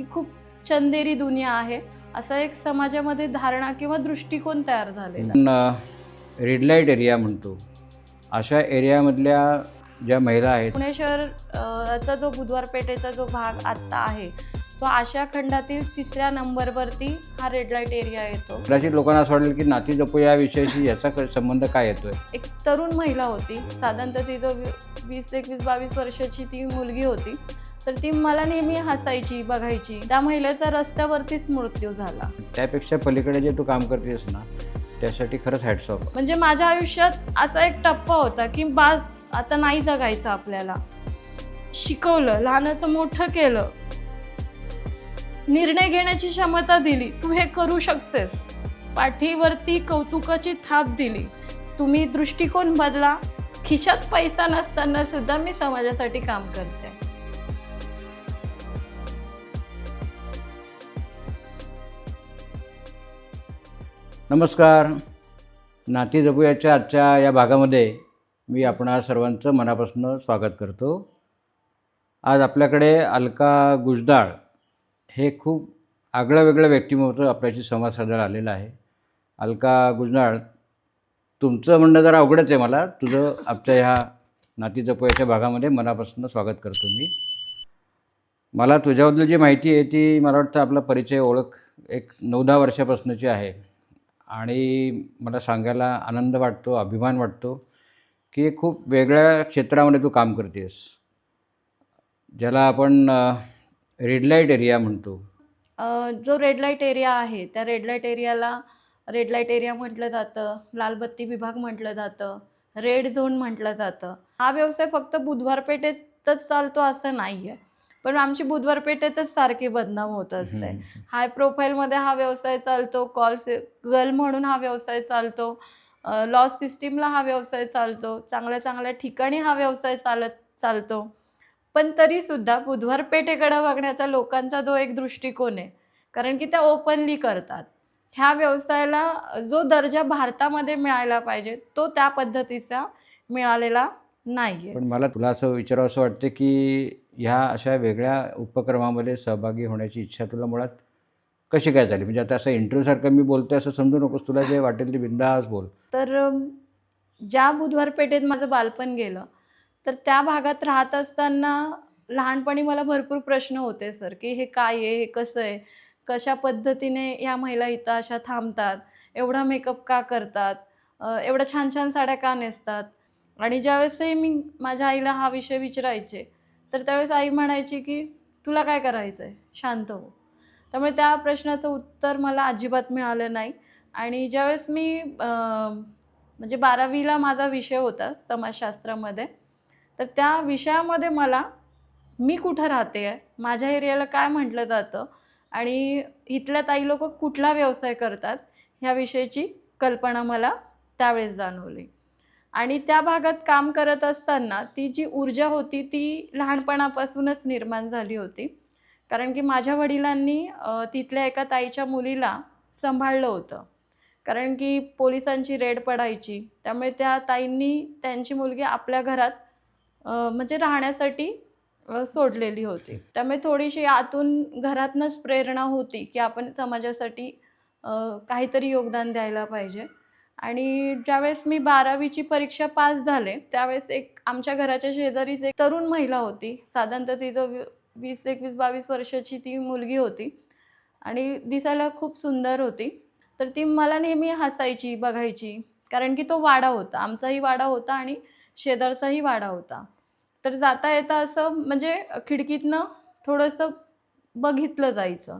ही खूप चंदेरी दुनिया आहे असा एक समाजामध्ये धारणा किंवा दृष्टिकोन तयार झालेला रेड लाइट एरिया म्हणतो. अशा एरियामधल्या ज्या महिला आहेत पुणे शहर अ, चा जो बुधवार पेठेचा जो भाग आत्ता आहे तो आशिया खंडातील तिसऱ्या नंबरवरती हा रेड लाइट एरिया येतो. कदाचित लोकांना असं वाटेल की नाती जपू या विषयाशी याचा क- संबंध काय येतोय? एक तरुण महिला होती साधारणतः ती जो वीस एकवीस बावीस वर्षाची ती मुलगी होती. तर ती मला नेहमी हसायची बघायची. त्या महिलेचा रस्त्यावरतीच मृत्यू झाला. त्यापेक्षा पलीकडे जे तू काम करतेस ना त्यासाठी खरंच हॅट्स ऑफ म्हणजे माझ्या आयुष्यात असा एक टप्पा होता की बास आता नाही जगायचं आपल्याला. शिकवलं लहानाचं मोठं केलं. निर्णय घेण्याची क्षमता दिली. तू हे करू शकतेस. पाठीवरती कौतुकाची थाप दिली. तुम्ही दृष्टिकोन बदला. खिशात पैसा नसताना सुद्धा मी समाजासाठी काम करते. नमस्कार. नाती जपूयाच्या आजच्या या भागामध्ये मी आपणा सर्वांचं मनापासून स्वागत करतो. आज आपल्याकडे अलका गुजदाळ हे खूप आगळं वेगळं व्यक्तिमत्व आपल्याशी संवाद साधायला आलेलं आहे. अलका गुजदाळ तुमचं म्हणणं जरा अवघडच आहे मला. तुझं आमच्या ह्या नाती जपूयाच्या भागामध्ये मनापासून स्वागत करतो मी. मला तुझ्याबद्दल जी माहिती आहे ती मला वाटतं आपला परिचय ओळख एक नऊ दहा वर्षापासूनची आहे. आणि मला सांगायला आनंद वाटतो अभिमान वाटतो की खूप वेगळ्या क्षेत्रामध्ये तू काम करतेस. ज्याला आपण रेड लाइट एरिया म्हणतो. जो रेड लाइट एरिया आहे त्या रेड लाइट एरियाला रेड लाइट एरिया म्हटलं जातं लालबत्ती विभाग म्हटलं जातं रेड झोन म्हटलं जातं. हा व्यवसाय फक्त बुधवार पेठेतच चालतो असं नाही आहे पण आमची बुधवार पेठेतच सारखी बदनाम होत असते. हाय प्रोफाईलमध्ये हा व्यवसाय चालतो कॉल गर्ल म्हणून हा व्यवसाय चालतो लॉस सिस्टीमला हा व्यवसाय चालतो चांगल्या चांगल्या ठिकाणी हा व्यवसाय चालत चालतो. पण तरीसुद्धा बुधवार पेठेकडे बघण्याचा लोकांचा जो एक दृष्टिकोन आहे. कारण की त्या ओपनली करतात. ह्या व्यवसायाला जो दर्जा भारतामध्ये मिळायला पाहिजे तो त्या पद्धतीचा मिळालेला नाही पण मला तुला असं विचारावं असं वाटतं की ह्या अशा वेगळ्या उपक्रमामध्ये सहभागी होण्याची इच्छा तुला मुळात कशी काय झाली? म्हणजे आता असं इंटरव्ह्यूसारखं मी बोलतोय असं समजू नकोस. तुला जे वाटेल ते बिंदास बोल. तर ज्या बुधवार पेठेत माझं बालपण गेलं तर त्या भागात राहत असताना लहानपणी मला भरपूर प्रश्न होते सर की हे काय आहे? हे कसं आहे? कशा पद्धतीने या महिला इथं अशा थांबतात? एवढा मेकअप का करतात? एवढ्या छान छान साड्या का नेसतात? आणि ज्यावेळेसही मी माझ्या आईला हा विषय विचारायचे तर त्यावेळेस आई म्हणायची की तुला काय करायचं आहे शांत हो. त्यामुळे त्या प्रश्नाचं उत्तर मला अजिबात मिळालं नाही. आणि ज्यावेळेस मी म्हणजे बारावीला माझा विषय होता समाजशास्त्रामध्ये तर त्या विषयामध्ये मला मी कुठं राहते? आहे माझ्या एरियाला काय म्हटलं जातं? आणि इथल्या ताई लोक कुठला व्यवसाय करतात? ह्याविषयीची कल्पना मला त्यावेळेस जाणवली. आणि त्या भागात काम करत असताना ती जी ऊर्जा होती ती लहानपणापासूनच निर्माण झाली होती. कारण की माझ्या वडिलांनी तिथल्या एका ताईच्या मुलीला सांभाळलं होतं. कारण की पोलिसांची रेड पडायची. त्यामुळे त्या ताईंनी त्यांची मुलगी आपल्या घरात म्हणजे राहण्यासाठी सोडलेली होती. त्यामुळे थोडीशी आतून घरातनंच प्रेरणा होती की आपण समाजासाठी काहीतरी योगदान द्यायला पाहिजे. आणि ज्यावेळेस मी बारावीची परीक्षा पास झाले त्यावेळेस एक आमच्या घराच्या शेजारीच एक तरुण महिला होती. साधारणतः तिचं वी- वीस एकवीस बावीस वर्षाची ती मुलगी होती आणि दिसायला खूप सुंदर होती. तर ती मला नेहमी हसायची बघायची कारण की तो वाडा होता. आमचाही वाडा होता आणि शेजारचाही वाडा होता. तर जाता येता असं म्हणजे खिडकीतनं थोडंसं बघितलं जायचं.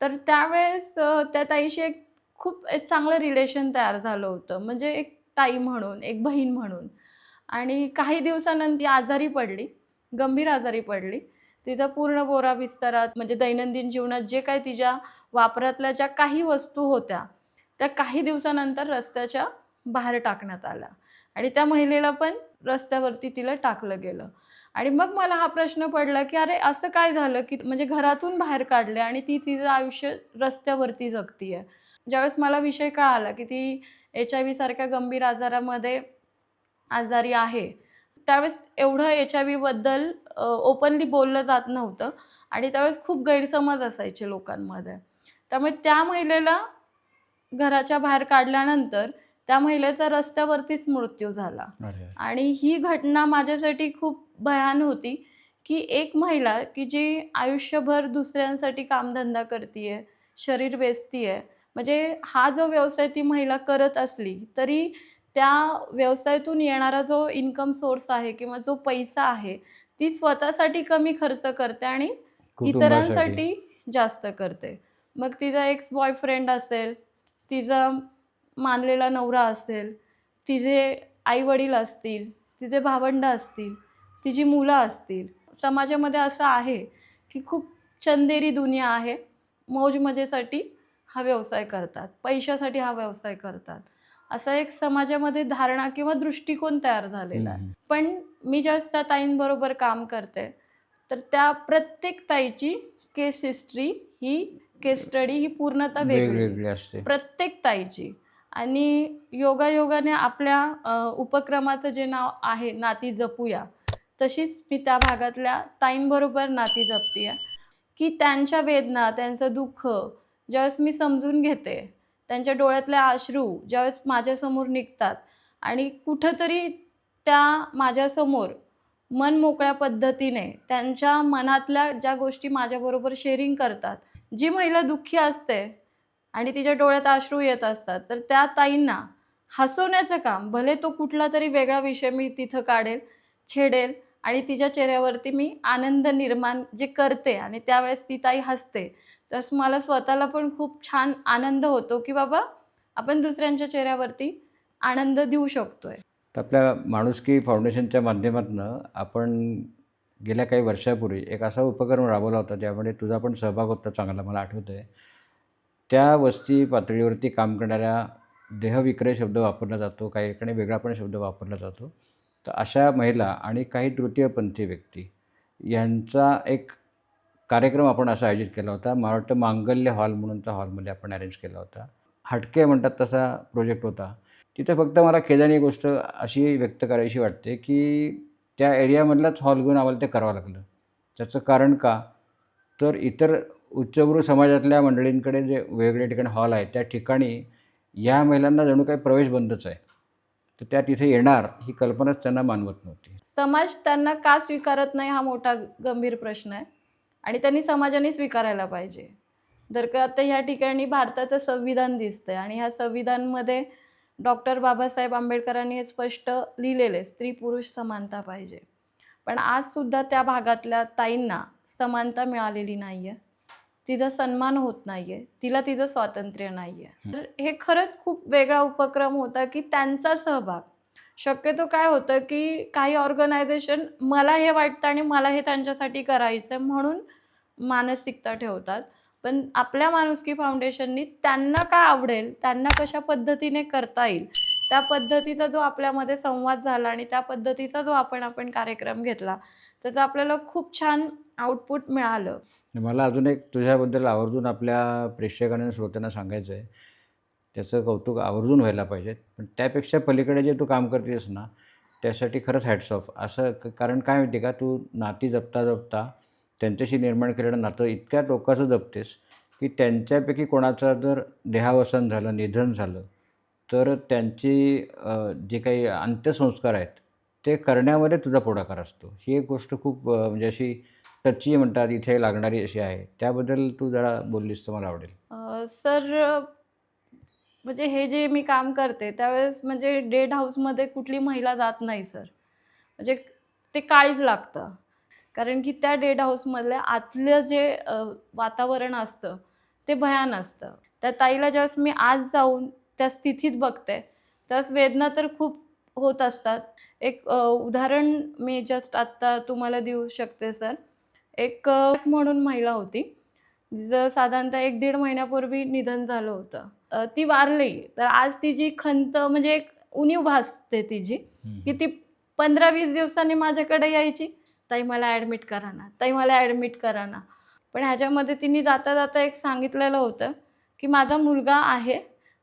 तर त्यावेळेस त्या ताईशी एक खूप एक चांगलं रिलेशन तयार झालं होतं. म्हणजे एक ताई म्हणून एक बहीण म्हणून. आणि काही दिवसानंतर ती आजारी पडली गंभीर आजारी पडली. तिचा पूर्ण बोरा विस्तारात म्हणजे दैनंदिन जीवनात जे काही तिच्या वापरातल्या ज्या काही वस्तू होत्या त्या काही दिवसानंतर रस्त्याच्या बाहेर टाकण्यात आल्या. आणि त्या महिलेला पण रस्त्यावरती तिला टाकलं गेलं. आणि मग मला हा प्रश्न पडला की अरे असं काय झालं की म्हणजे घरातून बाहेर काढले आणि ती तिचं आयुष्य रस्त्यावरती जगतीये? ज्यावेळेस मला विषय कळाला की ती एच आय व्ही सारख्या गंभीर आजारामध्ये आजारी आहे त्यावेळेस एवढं एच आय व्हीबद्दल ओपनली बोललं जात नव्हतं आणि त्यावेळेस खूप गैरसमज असायचे लोकांमध्ये. त्यामुळे त्या महिलेला घराच्या बाहेर काढल्यानंतर त्या महिलेचा रस्त्यावरतीच मृत्यू झाला. आणि ही घटना माझ्यासाठी खूप भयान होती की एक महिला की जी आयुष्यभर दुसऱ्यांसाठी कामधंदा करतीये शरीर वेचतीये म्हणजे हा जो व्यवसाय ती महिला करत असली तरी त्या व्यवसायातून येणारा जो इन्कम सोर्स आहे किंवा जो पैसा आहे ती स्वतःसाठी कमी खर्च करते आणि इतरांसाठी जास्त करते. मग तिचा एक्स बॉयफ्रेंड असेल तिचा मानलेला नवरा असेल तिचे आई वडील असतील तिचे भावंड असतील तिची मुलं असतील. समाजामध्ये असं आहे की खूप चंदेरी दुनिया आहे मौज मजेसाठी हा व्यवसाय करतात. पैशासाठी हा व्यवसाय करतात. असा एक समाजामध्ये धारणा किंवा दृष्टिकोन तयार झालेला आहे. पण मी त्या ताईंबरोबर काम करते तर त्या प्रत्येक ताईची केस हिस्ट्री ही केस स्टडी ही पूर्णतः वेगळी. वेगवेगळी असते. प्रत्येक ताईची. आणि योगायोगाने आपल्या उपक्रमाचं जे नाव आहे नाती जपूया तशीच मी त्या भागातल्या ताईंबरोबर नाती जपते की त्यांच्या वेदना त्यांचं दुःख ज्यावेळेस मी समजून घेते त्यांच्या डोळ्यातले अश्रू ज्यावेळेस माझ्यासमोर निघतात आणि कुठंतरी त्या माझ्यासमोर मन मोकळ्या पद्धतीने त्यांच्या मनातल्या ज्या गोष्टी माझ्याबरोबर शेअरिंग करतात जी महिला दुःखी असते आणि तिच्या डोळ्यात अश्रू येत असतात तर त्या ताईंना हसवण्याचं काम भले तो कुठला तरी वेगळा विषय मी तिथं काढेल छेडेल आणि तिच्या चेहऱ्यावरती मी आनंद निर्माण जे करते आणि त्यावेळेस ती ताई हसते तसं मला स्वतःला पण खूप छान आनंद होतो की बाबा आपण दुसऱ्यांच्या चेहऱ्यावरती आनंद देऊ शकतोय. तर आपल्या माणुसकी फाउंडेशनच्या माध्यमातून आपण गेल्या काही वर्षापूर्वी एक असा उपक्रम राबवला होता ज्यामध्ये तुझा पण सहभाग होता चांगला मला आठवतं आहे त्या वस्ती पातळीवरती काम करणाऱ्या देहविक्रय शब्द वापरला जातो काही ठिकाणी वेगळा पण शब्द वापरला जातो. तर अशा महिला आणि काही तृतीयपंथी व्यक्ती यांचा एक कार्यक्रम आपण असा आयोजित केला होता. मला वाटतं मांगल्य हॉल म्हणूनचा हॉलमध्ये आपण अरेंज केला होता. हटके म्हणतात तसा प्रोजेक्ट होता. तिथं फक्त मला खेदानी गोष्ट अशी व्यक्त करायची वाटते की त्या एरियामधलाच हॉल घेऊन आम्हाला ते करावं लागलं. त्याचं कारण का? तर इतर उच्चभ्रू समाजातल्या मंडळींकडे जे वेगवेगळ्या ठिकाणी हॉल आहे त्या ठिकाणी या महिलांना जणू काही प्रवेश बंदच आहे. तर त्या तिथे येणार ही कल्पनाच त्यांना मानवत नव्हती. समाज त्यांना का स्वीकारत नाही हा मोठा गंभीर प्रश्न आहे? आणि त्यांनी समाजाने स्वीकारायला पाहिजे. जर का आता ह्या ठिकाणी भारताचं संविधान दिसतंय आणि ह्या संविधानमध्ये डॉक्टर बाबासाहेब आंबेडकरांनी हे स्पष्ट लिहिलेले स्त्री पुरुष समानता पाहिजे. पण आजसुद्धा त्या भागातल्या ताईंना समानता मिळालेली नाही आहे तिचा सन्मान होत नाही आहे तिला तिचं स्वातंत्र्य नाही आहे तर हे खरंच खूप वेगळा उपक्रम होता की त्यांचा सहभाग. शक्यतो काय होतं की काही ऑर्गनायझेशन मला हे वाटतं आणि मला हे त्यांच्यासाठी करायचं आहे म्हणून मानसिकता ठेवतात. पण आपल्या माणुसकी फाउंडेशननी त्यांना काय आवडेल त्यांना कशा पद्धतीने करता येईल त्या पद्धतीचा जो आपल्यामध्ये संवाद झाला आणि त्या पद्धतीचा जो आपण आपण कार्यक्रम घेतला त्याचं आपल्याला खूप छान आउटपुट मिळालं. मला अजून एक तुझ्याबद्दल आवर्जून आपल्या प्रेक्षकांना श्रोत्यांना सांगायचं आहे त्याचं कौतुक आवर्जून व्हायला पाहिजे. पण त्यापेक्षा पलीकडे जे तू काम करतेस ना त्यासाठी खरंच हॅट्स ऑफ असं कारण काय माहिती का? तू नाती जपता जपता त्यांच्याशी निर्माण केलेलं नातं इतक्या टोकाचं जपतेस की त्यांच्यापैकी कोणाचं जर देहावसान झालं निधन झालं तर त्यांची जे काही अंत्यसंस्कार आहेत ते करण्यामध्ये तुझा पुढाकार असतो. ही एक गोष्ट खूप म्हणजे अशी टची म्हणतात इथे लागणारी अशी आहे. त्याबद्दल तू जरा बोललीस तर मला आवडेल. सर म्हणजे हे जे मी काम करते त्यावेळेस म्हणजे डेड हाऊसमध्ये कुठली महिला जात नाही सर. म्हणजे ते काळीच लागतं. कारण की त्या डेड हाऊसमधल्या आतलं जे वातावरण असतं ते भयान असतं. त्या ताईला ज्यावेळेस मी आज जाऊन त्या स्थितीत बघते त्यास वेदना तर खूप होत असतात. एक उदाहरण मी जस्ट आत्ता तुम्हाला देऊ शकते सर. एक म्हणून महिला होती जिचं साधारणतः एक दीड महिन्यापूर्वी निधन झालं होतं. ती वारली. तर आज तिची खंत म्हणजे एक उणीव भासते तिची की ती पंधरा वीस दिवसांनी माझ्याकडे यायची. ताई मला ॲडमिट करा ना. ताई मला ॲडमिट करा ना. पण ह्याच्यामध्ये तिने जाता जाता एक सांगितलेलं होतं की माझा मुलगा आहे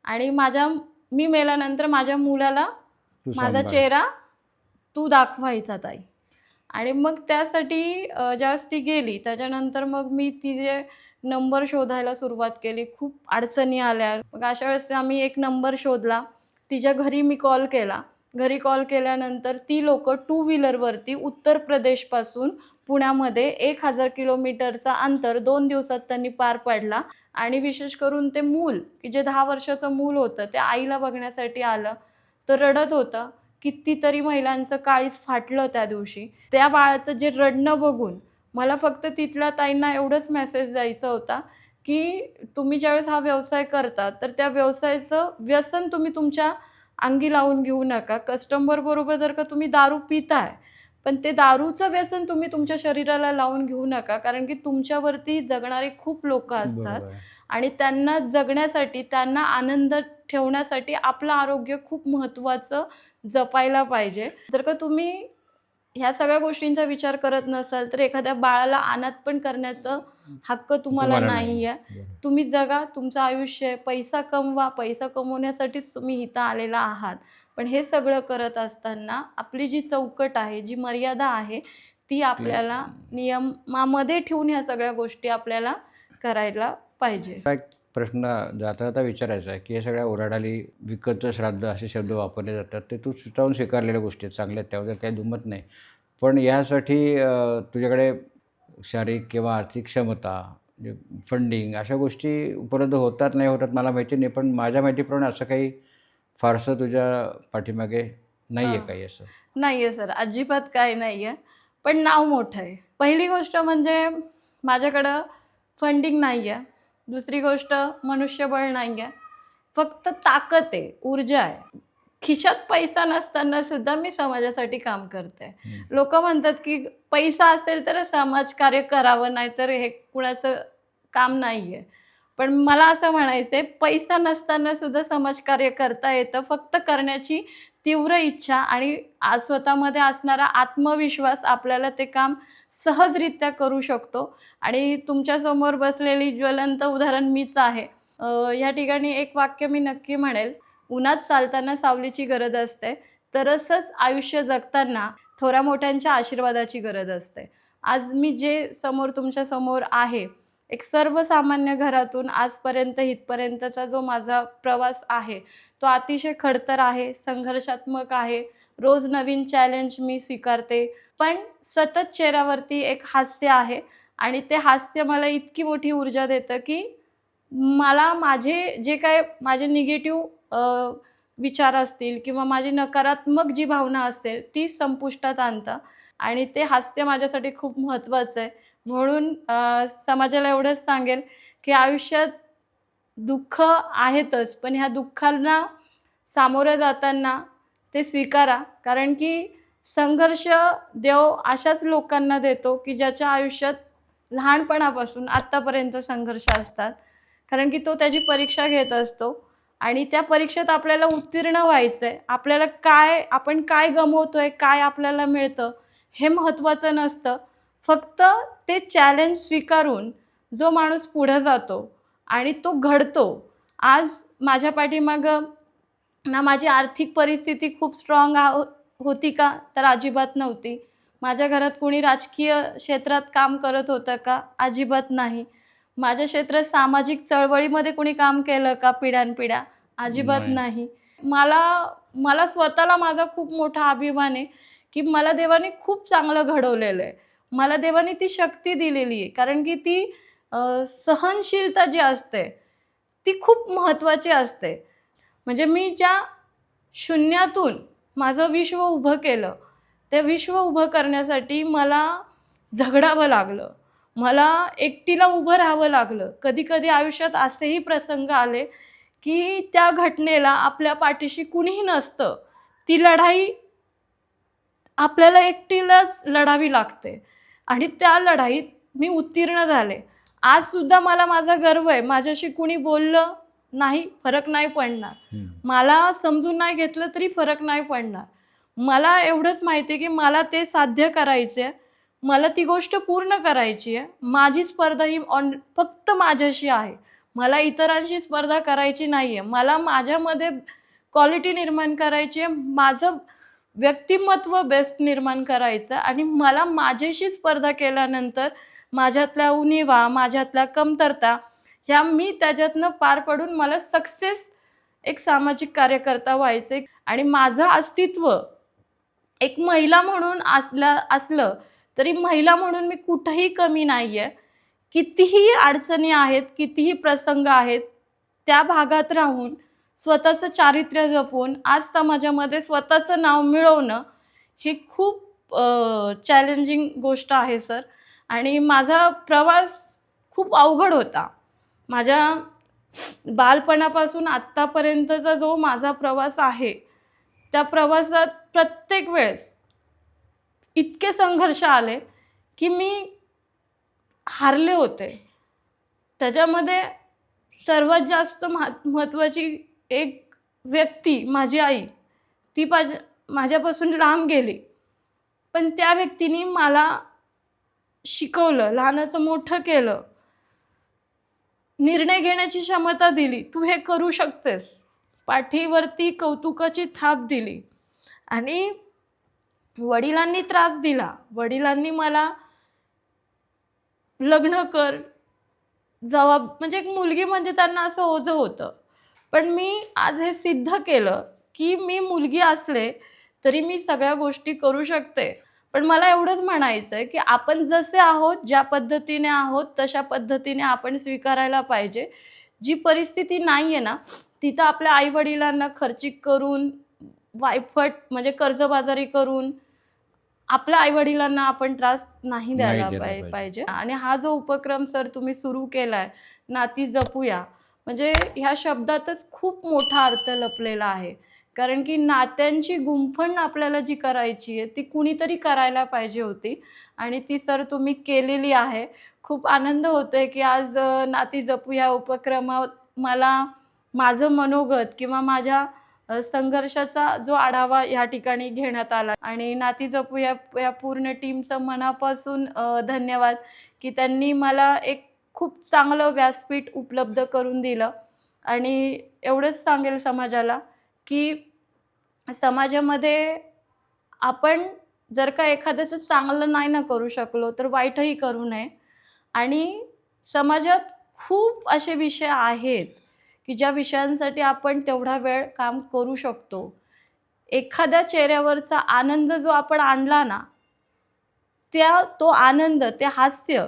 आणि माझ्या मी मेल्यानंतर माझ्या मुलाला माझा. चेहरा तू दाखवायचा ताई. आणि मग त्यासाठी ज्यावेळेस ती गेली त्याच्यानंतर मग मी तिचे नंबर शोधायला सुरुवात केली. खूप अडचणी आल्या. मग अशा वेळेस आम्ही एक नंबर शोधला. तिच्या घरी मी कॉल केला. घरी कॉल केल्यानंतर ती लोक टू व्हीलरवरती उत्तर प्रदेशपासून पुण्यामध्ये एक हजार किलोमीटरचा अंतर दोन दिवसात त्यांनी पार पाडला. आणि विशेष करून ते मूल की जे दहा वर्षाचं मूल होतं ते आईला बघण्यासाठी आलं. तर रडत होतं. कितीतरी महिलांचं काळीच फाटलं त्या दिवशी. त्या बाळाचं जे रडणं बघून मला फक्त तिथल्या ताईंना एवढंच मेसेज द्यायचा होता की तुम्ही ज्यावेळेस हा व्यवसाय करता तर त्या व्यवसायाचं व्यसन तुम्ही तुमच्या अंगी लावून घेऊ नका कस्टमर बरोबर जर का तुम्ही दारू पिताय पण ते दारूचं व्यसन तुम्ही तुमच्या शरीराला लावून घेऊ नका कारण की तुमच्यावरती जगणारे खूप लोक असतात. आणि त्यांना जगण्यासाठी त्यांना आनंद ठेवण्यासाठी आपलं आरोग्य खूप महत्त्वाचं जपायला पाहिजे जर का तुम्ही ह्या सगळ्या गोष्टींचा विचार करत नसाल तर एखाद्या बाळाला अनाथ पण करण्याचं हक्क तुम्हाला नाही. आहे. तुम्ही जगा तुमचं आयुष्य पैसा कमवा पैसा कमवण्यासाठीच तुम्ही इथं आलेला आहात. पण हे सगळं करत असताना आपली जी चौकट आहे जी मर्यादा आहे ती आपल्याला नियमामध्ये ठेवून ह्या सगळ्या गोष्टी आपल्याला करायला पाहिजे. प्रश्न जाता जाता विचारायचा आहे की हे सगळ्या ओराडाली विकतचं श्राद्ध असे शब्द वापरले जातात ते तू सुचावून स्वीकारलेल्या गोष्टी आहेत चांगल्या आहेत त्याबद्दल काही दुमत नाही. पण यासाठी तुझ्याकडे शारीरिक किंवा आर्थिक क्षमता फंडिंग अशा गोष्टी उपलब्ध होतात नाही होतात मला माहिती नाही पण माझ्या माहितीप्रमाणे असं काही फारसं तुझ्या पाठीमागे नाही आहे. काही असं? नाही आहे सर अजिबात काय नाही आहे पण नाव मोठं आहे. पहिली गोष्ट म्हणजे माझ्याकडं फंडिंग नाही आहे दुसरी गोष्ट मनुष्यबळ नाही आहे फक्त ताकद आहे ऊर्जा आहे. खिशात पैसा नसताना सुद्धा मी समाजासाठी काम करते. लोक म्हणतात की पैसा असेल तर समाजकार्य करावं नाहीतर हे कुणाचं काम नाही आहे पण मला असं म्हणायचं आहे पैसा नसताना सुद्धा समाजकार्य करता येतं. फक्त करण्याची तीव्र इच्छा आणि आज स्वतःमध्ये असणारा आत्मविश्वास आपल्याला ते काम सहजरित्या करू शकतो. आणि तुमच्यासमोर बसलेली ज्वलंत उदाहरण मीच आहे. ह्या या ठिकाणी एक वाक्य मी नक्की म्हणेल. उन्हात चालताना सावलीची गरज असते. तरच आयुष्य जगताना थोऱ्या मोठ्यांच्या आशीर्वादाची गरज असते. आज मी जे समोर तुमच्यासमोर आहे एक सर्वसामान्य घरातून आजपर्यंत इथपर्यंतचा जो माझा प्रवास आहे तो अतिशय खडतर आहे संघर्षात्मक आहे. रोज नवीन चॅलेंज मी स्वीकारते. पण सतत चेहऱ्यावरती एक हास्य आहे आणि ते हास्य मला इतकी मोठी ऊर्जा देतं की मला माझे जे काय माझे निगेटिव्ह विचार असतील किंवा माझी नकारात्मक जी भावना असेल ती संपुष्टात आणतं. आणि ते हास्य माझ्यासाठी खूप महत्त्वाचं आहे. म्हणून समाजाला एवढंच सांगेल की आयुष्यात दुःख आहेतच पण ह्या दुःखांना सामोरं जाताना ते स्वीकारा. कारण की संघर्ष देव अशाच लोकांना देतो की ज्याच्या आयुष्यात लहानपणापासून आत्तापर्यंत संघर्ष असतात. कारण की तो त्याची परीक्षा घेत असतो आणि त्या परीक्षेत आपल्याला उत्तीर्ण व्हायचं आहे आपल्याला काय आपण काय गमवतो आहे काय आपल्याला मिळतं हे महत्त्वाचं नसतं. फक्त ते चॅलेंज स्वीकारून जो माणूस पुढे जातो आणि तो घडतो आज माझ्या पाठीमागं ना माझी आर्थिक परिस्थिती खूप स्ट्रॉंग होती का? तर अजिबात नव्हती. माझ्या घरात कोणी राजकीय क्षेत्रात काम करत होतं का? अजिबात नाही. माझ्या क्षेत्रात सामाजिक चळवळीमध्ये कोणी काम केलं का? पिढ्यानपिढ्या? अजिबात नाही. नाही. मला मला स्वतःला माझा खूप मोठा अभिमान आहे की मला देवाने खूप चांगलं घडवलेलं आहे. मला देवाने ती शक्ती दिलेली आहे. कारण की ती सहनशीलता जी असते ती खूप महत्त्वाची असते. म्हणजे मी ज्या शून्यातून माझं विश्व उभं केलं ते विश्व उभं करण्यासाठी मला झगडावं लागलं. मला एकटीला उभं राहावं लागलं. कधी कधी आयुष्यात असेही प्रसंग आले की त्या घटनेला आपल्या पाठीशी कुणीही नसतं. ती लढाई आपल्याला एकटीलाच लढावी लागते. आणि त्या लढाईत मी उत्तीर्ण झाले. आज सुद्धा मला माझा गर्व आहे. माझ्याशी कुणी बोललं नाही फरक नाही पडणार. मला समजून नाही घेतलं तरी फरक नाही पडणार. मला एवढंच माहिती आहे की मला ते साध्य करायचे आहे. मला ती गोष्ट पूर्ण करायची आहे. माझी स्पर्धा ही ऑन फक्त माझ्याशी आहे. मला इतरांशी स्पर्धा करायची नाही आहे मला माझ्यामध्ये क्वालिटी निर्माण करायची आहे. माझं व्यक्तिमत्व बेस्ट निर्माण करायचं. आणि मला माझ्याशी स्पर्धा केल्यानंतर माझ्यातल्या उणिवा माझ्यातल्या कमतरता ह्या मी त्याच्यातनं पार पडून मला सक्सेस एक सामाजिक कार्यकर्ता व्हायचे. आणि माझं अस्तित्व एक महिला म्हणून असल्या असलं तरी महिला म्हणून मी कुठंही कमी नाही आहे कितीही अडचणी आहेत कितीही प्रसंग आहेत त्या भागात राहून स्वतःचं चारित्र्य जपून आज समाजामध्ये स्वतःचं नाव मिळवणं ही खूप चॅलेंजिंग गोष्ट आहे सर आणि माझा प्रवास खूप अवघड होता. माझ्या बालपणापासून आत्तापर्यंतचा जो माझा प्रवास आहे त्या प्रवासात प्रत्येक वेळेस इतके संघर्ष आले की मी हारले होते. त्याच्यामध्ये सर्वात जास्त महत्त्वाची एक व्यक्ती माझी आई ती पाज माझ्यापासून लांब गेली. पण त्या व्यक्तीने मला शिकवलं लहानाचं मोठं केलं. निर्णय घेण्याची क्षमता दिली. तू हे करू शकतेस. पाठीवरती कौतुकाची थाप दिली. आणि वडिलांनी त्रास दिला. वडिलांनी मला लग्न कर जबाब म्हणजे एक मुलगी म्हणजे त्यांना असं ओझं होतं. पण मी आज हे सिद्ध केलं की मी मुलगी असले तरी मी सगळ्या गोष्टी करू शकते. पण मला एवढंच म्हणायचं आहे की आपण जसे आहोत ज्या पद्धतीने आहोत तशा पद्धतीने आपण स्वीकारायला पाहिजे. जी परिस्थिती नाही आहे ना तिथं आपल्या आईवडिलांना खर्चिक करून वायफट म्हणजे कर्जबाजारी करून आपल्या आईवडिलांना आपण त्रास नाही द्यायला द्यायला पाहि- पाहिजे. पाहिजे. आणि हा जो उपक्रम सर तुम्ही सुरू केलाय नाती जपूया. म्हणजे ह्या शब्दातच खूप मोठा अर्थ लपलेला आहे. कारण की नात्यांची गुंफण आपल्याला जी करायची आहे ती कुणीतरी करायला पाहिजे होती. आणि ती सर तुम्ही केलेली आहे. खूप आनंद होतोय की आज नाती जपू या उपक्रमात मला माझं मनोगत किंवा माझ्या संघर्षाचा जो आढावा या ठिकाणी घेण्यात आला. आणि नाती जपू या या पूर्ण टीमचं मनापासून धन्यवाद की त्यांनी मला एक खूप चांगलं व्यासपीठ उपलब्ध करून दिलं. आणि एवढंच सांगेल समाजाला की समाजामध्ये आपण जर का एखाद्याचं चांगलं नाही ना करू शकलो तर वाईटही करू नये. आणि समाजात खूप असे विषय आहेत की ज्या विषयांसाठी आपण तेवढा वेळ काम करू शकतो. एखाद्या चेहऱ्यावरचा आनंद जो आपण आणला ना त्या तो आनंद ते हास्य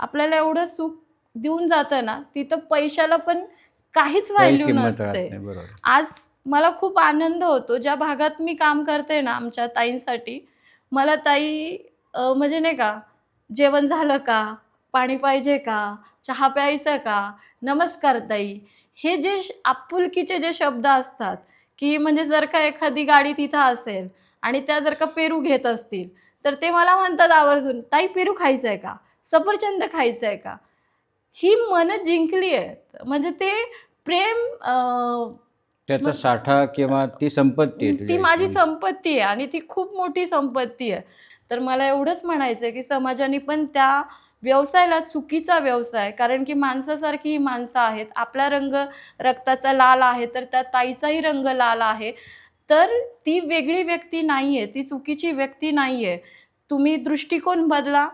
आपल्याला एवढं सुख देऊन जातं ना तिथं पैशाला पण काहीच काही व्हॅल्यू नसते. आज मला खूप आनंद होतो ज्या भागात मी काम करते ना आमच्या ताईंसाठी मला ताई म्हणजे नाही का जेवण झालं का पाणी पाहिजे का चहा प्यायचं का नमस्कार ताई हे जे आपुलकीचे जे शब्द असतात की म्हणजे जर का एखादी गाडी तिथं असेल आणि त्या जर का पेरू घेत असतील तर ते मला म्हणतात आवर्जून ताई पेरू खायचं आहे का? सफरचंद खायचं आहे का? ही मनं जिंकली आहेत. म्हणजे ते प्रेम त्याचा साठा किंवा ती संपत्ती आहे ती माझी. संपत्ती आहे आणि ती खूप मोठी संपत्ती आहे. तर मला एवढंच म्हणायचं आहे की समाजाने पण त्या व्यवसायाला चुकीचा व्यवसाय कारण की माणसासारखी ही माणसं आहेत. आपला रंग रक्ताचा लाल आहे तर त्या ताईचाही रंग लाल आहे. तर ती वेगळी व्यक्ती नाही आहे ती चुकीची व्यक्ती नाही आहे तुम्ही दृष्टिकोन बदला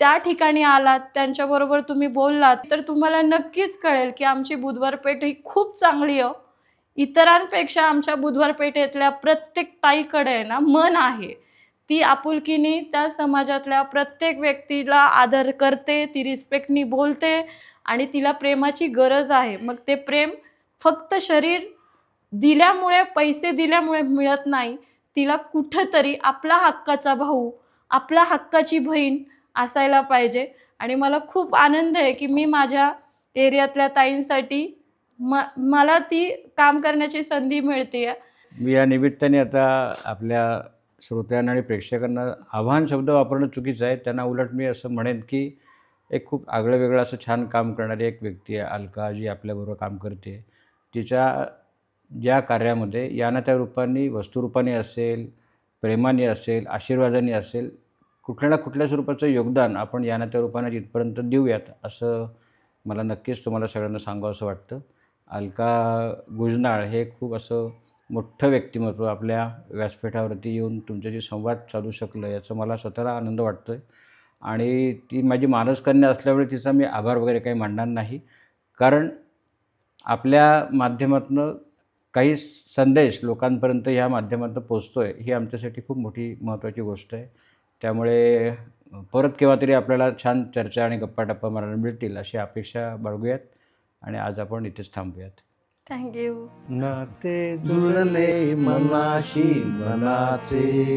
त्या ठिकाणी आलात त्यांच्याबरोबर तुम्ही बोललात तर तुम्हाला नक्कीच कळेल की आमची बुधवार पेठ ही खूप चांगली आहे. इतरांपेक्षा आमच्या बुधवार पेठेतल्या प्रत्येक ताईकडे आहे ना मन आहे. ती आपुलकीने त्या समाजातल्या प्रत्येक व्यक्तीला आदर करते ती रिस्पेक्टनी बोलते आणि तिला प्रेमाची गरज आहे. मग ते प्रेम फक्त शरीर दिल्यामुळे पैसे दिल्यामुळे मिळत नाही. तिला कुठंतरी आपला हक्काचा भाऊ आपला हक्काची बहीण असायला पाहिजे. आणि मला खूप आनंद आहे की मी माझ्या एरियातल्या ताईंसाठी म मला ती काम करण्याची संधी मिळते मी या निमित्ताने आता आपल्या श्रोत्यांना आणि प्रेक्षकांना आव्हान शब्द वापरणं चुकीचं आहे. त्यांना उलट मी असं म्हणेन की एक खूप आगळं वेगळं असं छान काम करणारी एक व्यक्ती आहे अलका जी आपल्याबरोबर काम करते. तिच्या ज्या कार्यामध्ये या त्या रूपाने वस्तुरूपाने असेल प्रेमाने असेल आशीर्वादाने असेल कुठल्या ना कुठल्या स्वरूपाचं योगदान आपण या ना त्या रूपाने जिथपर्यंत देऊयात असं मला नक्कीच तुम्हाला सगळ्यांना सांगावं असं वाटतं. अलका गुजनाळ हे खूप असं मोठं व्यक्तिमत्व आपल्या व्यासपीठावरती येऊन तुमच्याशी संवाद साधू शकलं याचं मला स्वतःला आनंद वाटतो आहे आणि ती माझी मानसकन्या असल्यामुळे तिचा मी आभार वगैरे काही मांडणार नाही. कारण आपल्या माध्यमातून काही संदेश लोकांपर्यंत ह्या माध्यमातून पोचतो आहे ही आमच्यासाठी खूप मोठी महत्त्वाची गोष्ट आहे. त्यामुळे परत केव्हा तरी आपल्याला छान चर्चा आणि गप्पा टप्पा मारायला मिळतील अशी अपेक्षा बाळगूयात आणि आज आपण इथेच थांबूयात. थँक्यू नाते जुळले मनाशी मनाचे.